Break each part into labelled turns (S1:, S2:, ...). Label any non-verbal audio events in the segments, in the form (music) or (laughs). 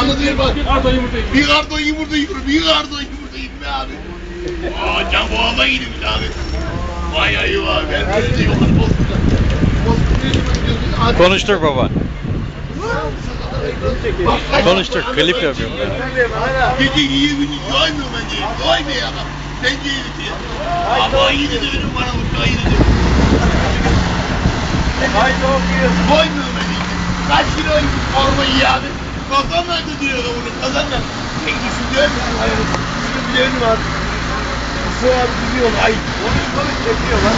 S1: Anladın mı bak?
S2: Bir karton yumurta yiyor.
S1: Bir karton yumurta yiyorum, bir karton yumurta yiyorum be abi. Aa can boğaza gidiyor abi. Vay ayı var, ben böyle de gidiyorsun, hadi.
S3: Konuştur baba. Konuştur, klip yapıyorum ya.
S1: Gece günü doymuyor ben diye. Doymuyor ya. Sen diye bitiyor. Ama yine de benim bana uçağı yine de. Doymuyor ben diye. Kaç kilo orma iyi abi? Kazan nerede duruyor bunu? Kazan nerede? Tek düşünüyor mu? Hayır. Şunu bileğini var. Şu abi duruyor. Ay. Onu yukarı çekiyor lan.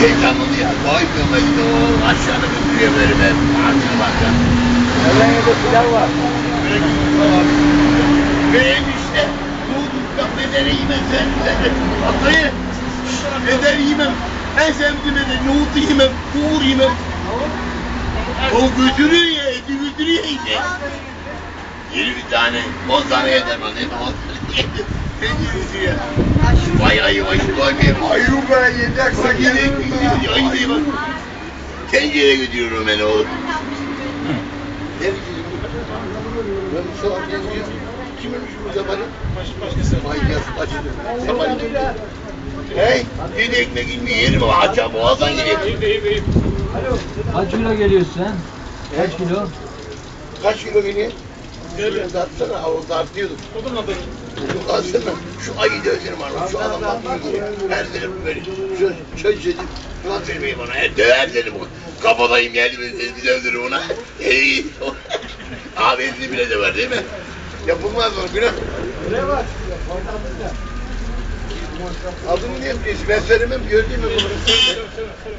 S1: Heyecanlı ya. Doymuyor ben de o aşağıda götürüyor beni ben. Ağzına bak ya.
S4: Ellerinde pilav var.
S1: Benim işte doğdukta bedene yemem sen sen Atayı beden yemem. En sevdiğim beden nohutu yemem, uğur yemem. O götürüyor ya, eti götürüyor işte. 20 tane, 10 tane yeter bana. 10 tane yeter. Sen götürüyor. Vay ayı vay doymayayım.
S4: Ayı be yedek
S1: Bak yine gidiyor, ayı diye bak. Tencere götürüyorum ben oğlum. Ne biçim? Ben şu an geziyorum. Kim ölmüş burada bana?
S2: Başkası.
S1: Vay yaz acıdı. Sabah Hey, yedi ekmek ilmi yerim ama aça boğazdan geliyor.
S5: Kilo geliyorsun sen? Kaç kilo?
S1: Kaç kilo geliyor? Şöyle tartsana, o tartıyordum.
S2: O da?
S1: Şu alsana, şu ayı da özerim var. Şu adamlar bunu görüyor. Her derim böyle. Şu çay içedim. Ulan vermeyin bana. He, döver dedim. Kafadayım geldi. Bir de öldürür ona. (laughs) Hey, Abi elini bile döver değil mi? Yapılmaz o günah. Adını niye biliyorsun? Ben söylemem gördün mü bunu?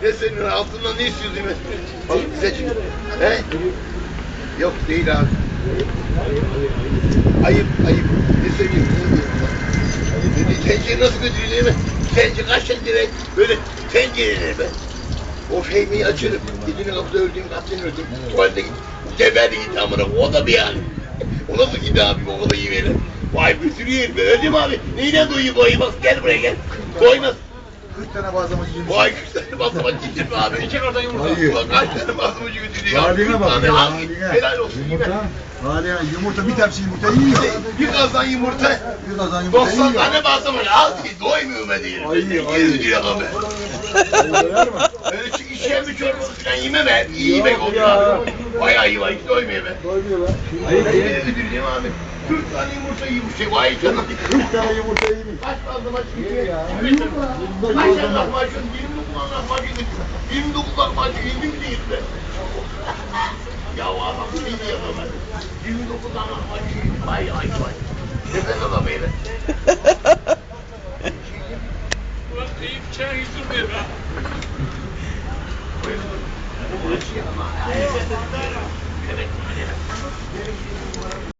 S1: Ne senin altından ne istiyorsun Bak çık. He? Yok değil abi. Ayıp ayıp. Ne söyleyeyim? Dedi tencere nasıl götürüyor değil mi? Tencere kaç tencere? Böyle tencereler be. O fehmiyi açarım. Gecenin kapıda öldüğüm kapten öldüm. Tuvalete git. Geberdi gitti amına. O da bir yani. O nasıl gitti abi o kadar iyi verir. Vay götürüyor herif. Öldüm abi. Neyine doyuyor doymaz. Gel buraya gel. Doymaz.
S4: 40 tane bazlamacı yemiş.
S1: Vay güzel basma gittin mi abi?
S2: İki karton yumurta.
S4: Hayır.
S1: Ulan kaç tane basmacı götürüyor.
S4: Haline bak
S1: Tane
S4: ya,
S1: al.
S4: haline.
S1: Helal olsun.
S4: Yumurta. Hadi ya yumurta bir tepsi yumurta yiyor.
S1: Bir kazan yumurta.
S4: Bir kazan yumurta
S1: 90
S4: yiyor.
S1: tane basmacı al ki doymuyor be diyelim.
S4: Ayı,
S1: Geri
S4: ayı.
S1: diyor abi.
S4: Doyar mı?
S1: Öyle şu işkembe falan yeme be. İyi yemek olur abi. Vay ayı vay doymuyor be.
S4: Doymuyor lan.
S1: Ayı ne götüreceğim abi? 40 tane yumurta yemiş. Vay canına.
S4: 40 tane yumurta yemiş.
S1: Kaç basmacı yiyor?
S4: Ya.
S1: Kaç tane lahmacun? 29 tane lahmacun götür. 29 lahmacun yedi mi değil be? Ya adam bir şey diyor ben. 29 tane lahmacun yedi. Vay ay vay. Ne ben (laughs) adam öyle.
S2: Ulan iyi çay hiç durmuyor be.
S1: Evet.